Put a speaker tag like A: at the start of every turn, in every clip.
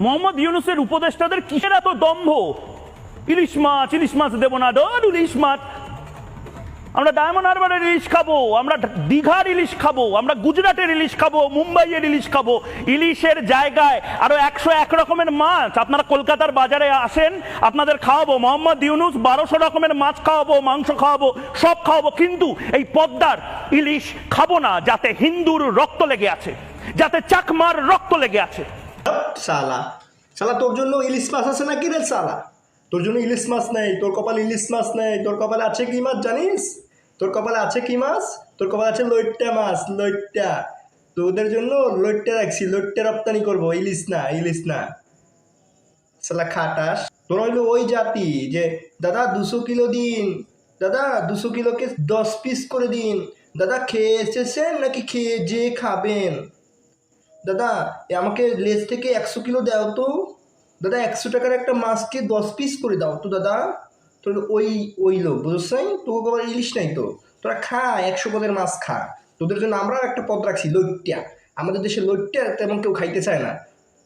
A: মোহাম্মদ ইউনুসের উপদেষ্টাদের কিসের এত দম্ভ? ইলিশ মাছ ইলিশ মাছ দেবো না ডর ইলিশ মাছ। আমরা ডায়মন্ড হারবারের ইলিশ খাব, আমরা দীঘার ইলিশ খাব, আমরা গুজরাটের ইলিশ খাব, মুম্বাইয়ের ইলিশ খাব। ইলিশের জায়গায় আরও একশো এক রকমের মাছ। আপনারা কলকাতার বাজারে আসেন, আপনাদের খাওয়াবো। মোহাম্মদ ইউনুস বারোশো রকমের মাছ খাওয়াবো, মাংস খাওয়াবো, সব খাওয়াবো। কিন্তু এই পদ্মার ইলিশ খাব না, যাতে হিন্দুর রক্ত লেগে আছে, যাতে চাকমার রক্ত লেগে আছে।
B: শালা। শালা, তোর জন্য ইলিশ মাছ আছে নাকি রে শালা? তোর জন্য ইলিশ মাছ নেই, তোর কপালে ইলিশ মাছ নেই, তোর কপালে আছে কি মাছ জানিস? তোর কপালে আছে কি মাছ? তোর কপালে আছে লইট্টা মাছ, লইট্টা। তোদের জন্য লইট্টা রাখছি, লইট্টা রপ্তানি করব, ইলিশ না ইলিশ না। শালা, খাটাস। তোর হইল ওই জাতি যে, দাদা, দুশো কিলো দিন। দাদা, দুশো কিলোকে দশ পিস করে দিন। দাদা খেয়ে এসেছেন নাকি খেয়ে যে খাবেন? দাদা আমাকে লেজ থেকে একশো কিলো দাও তো। দাদা, একশো টাকার একটা মাছকে দশ পিস করে দাও তো, দাদা। তোর ওই ওই লোক, বুঝছ নাই? তোকে আবার ইলিশ নাই তো। তোরা খা, একশো পদের মাছ খা। তোদের জন্য আমরাও একটা পদ রাখছি লইট্টা আমাদের দেশে লইট্টা তেমন কেউ খাইতে চায় না।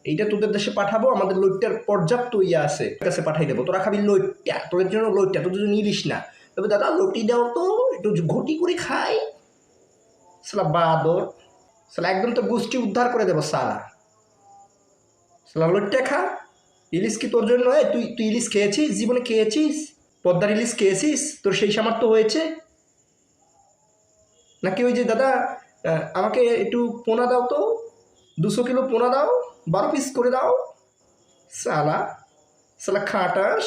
B: এইটা তোদের দেশে পাঠাবো, আমাদের লইট্টার পর্যাপ্ত ইয়ে আছে। কাছে পাঠাই দেবো। তোরা খাবি লইট্টা তোদের জন্য লইট্টা তোদের জন্য ইলিশ না। তবে দাদা লটি দাও তো, একটু ঘটি করে খাই। সালা বাদর। সালা একদম তো গোষ্ঠী উদ্ধার করে দেবো সালা। সালা লইট্টা খা ইলিশ কি তোর জন্য? এ, তুই তুই ইলিশ খেয়েছিস? জীবনে খেয়েছিস? পদ্মার ইলিশ খেয়েছিস? তোর সেই সামর্থ্য হয়েছে? নাকি ওই যে দাদা আমাকে একটু পোনা দাও তো? দুশো কিলো পোনা দাও বারো পিস করে দাও। সালা সালা খাটাস।